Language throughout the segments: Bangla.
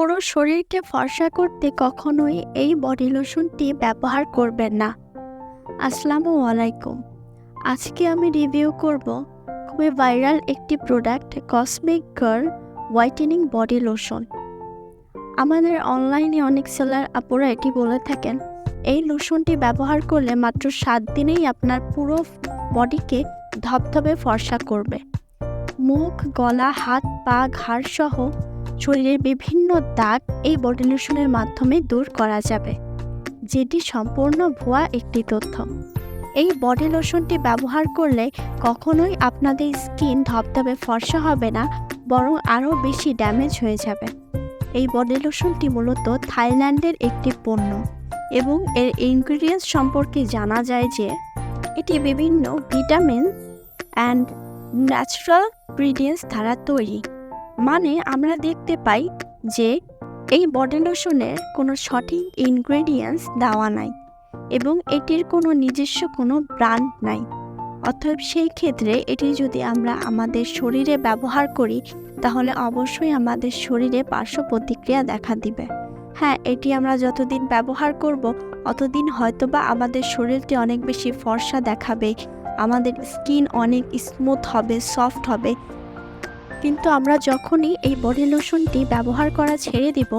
পুরো শরীরকে ফর্সা করতে কখনোই এই বডি লোশনটি ব্যবহার করবেন না। আসসালামু আলাইকুম। আজকে আমি রিভিউ করব খুবই ভাইরাল একটি product cosmic girl whitening body lotion. আমাদের অনলাইনে অনেক সেলার আপুরা এটি বলে থাকেন, এই লোশনটি ব্যবহার করলে মাত্র সাত দিনেই আপনার পুরো বডিকে ধবধবে ফর্সা করবে। মুখ, গলা, হাত, পা ঘাড় সহ শরীরের বিভিন্ন দাগ এই বডি লোশনের মাধ্যমে দূর করা যাবে, যেটি সম্পূর্ণ ভুয়া একটি তথ্য। এই বডি লোশনটি ব্যবহার করলে কখনোই আপনাদের স্কিন ধবধবে ফর্সা হবে না, বরং আরও বেশি ড্যামেজ হয়ে যাবে। এই বডি লোশনটি মূলত থাইল্যান্ডের একটি পণ্য এবং এর ইনগ্রিডিয়েন্টস সম্পর্কে জানা যায় যে এটি বিভিন্ন ভিটামিন অ্যান্ড ন্যাচারাল ইনগ্রিডিয়েন্টস দ্বারা তৈরি। মানে আমরা দেখতে পাই যে এই বডি লোশনের কোনো সঠিক ইনগ্রেডিয়েন্টস দেওয়া নাই এবং এটির কোনো নিজস্ব কোনো ব্র্যান্ড নাই। অতএব সেই ক্ষেত্রে এটি যদি আমরা আমাদের শরীরে ব্যবহার করি, তাহলে অবশ্যই আমাদের শরীরে পার্শ্ব প্রতিক্রিয়া দেখা দিবে। হ্যাঁ এটি আমরা যতদিন ব্যবহার করব, অতদিন হয়তোবা আমাদের শরীরটি অনেক বেশি ফর্সা দেখাবে, আমাদের স্কিন অনেক স্মুথ হবে সফট হবে কিন্তু আমরা যখনই এই বডি লোশনটি ব্যবহার করা ছেড়ে দিব,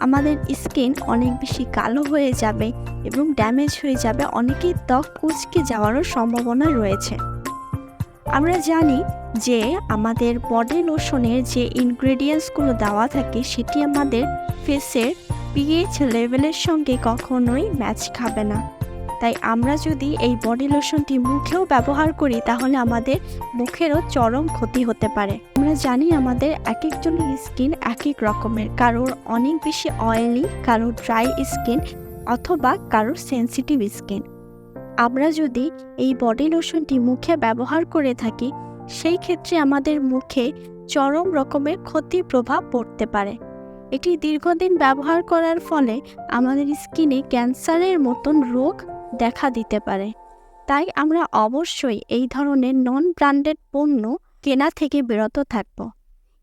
আমাদের স্কিন অনেক বেশি কালো হয়ে যাবে এবং ড্যামেজ হয়ে যাবে অনেকেই ত্বক কুচকে যাওয়ারও সম্ভাবনা রয়েছে। আমরা জানি যে আমাদের বডি লোশনের যে ইনগ্রেডিয়েন্টসগুলো দেওয়া থাকে, সেটি আমাদের ফেসের পিএইচ লেভেলের সঙ্গে কখনোই ম্যাচ খাবে না। তাই আমরা যদি এই বডি লোশনটি মুখেও ব্যবহার করি, তাহলে আমাদের মুখেরও চরম ক্ষতি হতে পারে। আমরা জানি আমাদের এক একজনের স্কিন এক এক রকমের, কারোর অনেক বেশি অয়েলি, কারোর ড্রাই স্কিন, অথবা কারোর সেন্সিটিভ স্কিন। আমরা যদি এই বডি লোশনটি মুখে ব্যবহার করে থাকি, সেই ক্ষেত্রে আমাদের মুখে চরম রকমের ক্ষতির প্রভাব পড়তে পারে। এটি দীর্ঘদিন ব্যবহার করার ফলে আমাদের স্কিনে ক্যান্সারের মতন রোগ দেখা দিতে পারে। তাই আমরা অবশ্যই এই ধরনের নন ব্র্যান্ডেড পণ্য কেনা থেকে বিরত থাকব।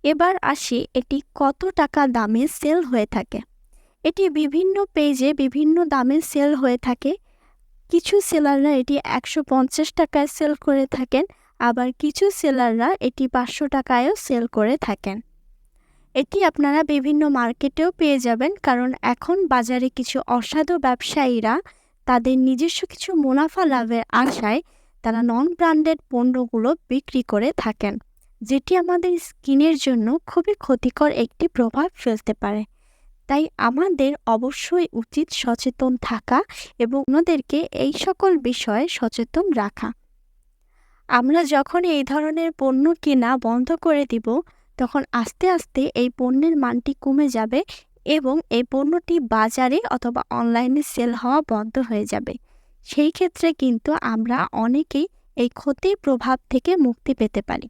এবার আসি এটি কত টাকা দামে সেল হয়ে থাকে। এটি বিভিন্ন পেজে বিভিন্ন দামে সেল হয়ে থাকে। কিছু সেলাররা এটি একশো পঞ্চাশ টাকায় সেল করে থাকেন, আবার কিছু সেলাররা এটি পাঁচশো টাকায়ও সেল করে থাকেন। এটি আপনারা বিভিন্ন মার্কেটেও পেয়ে যাবেন, কারণ এখন বাজারে কিছু অসাধু ব্যবসায়ীরা তাদের নিজস্ব কিছু মুনাফা লাভের আশায় তারা নন ব্র্যান্ডেড পণ্যগুলো বিক্রি করে থাকেন, যেটি আমাদের স্কিনের জন্য খুবই ক্ষতিকর একটি প্রভাব ফেলতে পারে। তাই আমাদের অবশ্যই উচিত সচেতন থাকা এবং অন্যদেরকে এই সকল বিষয়ে সচেতন রাখা। আমরা যখন এই ধরনের পণ্য কেনা বন্ধ করে দিব, তখন আস্তে আস্তে এই পণ্যের মানটি কমে যাবে এবং এই পণ্যটি বাজারে অথবা অনলাইনে সেল হওয়া বন্ধ হয়ে যাবে। সেই ক্ষেত্রে কিন্তু আমরা অনেকেই এই ক্ষতির প্রভাব থেকে মুক্তি পেতে পারি।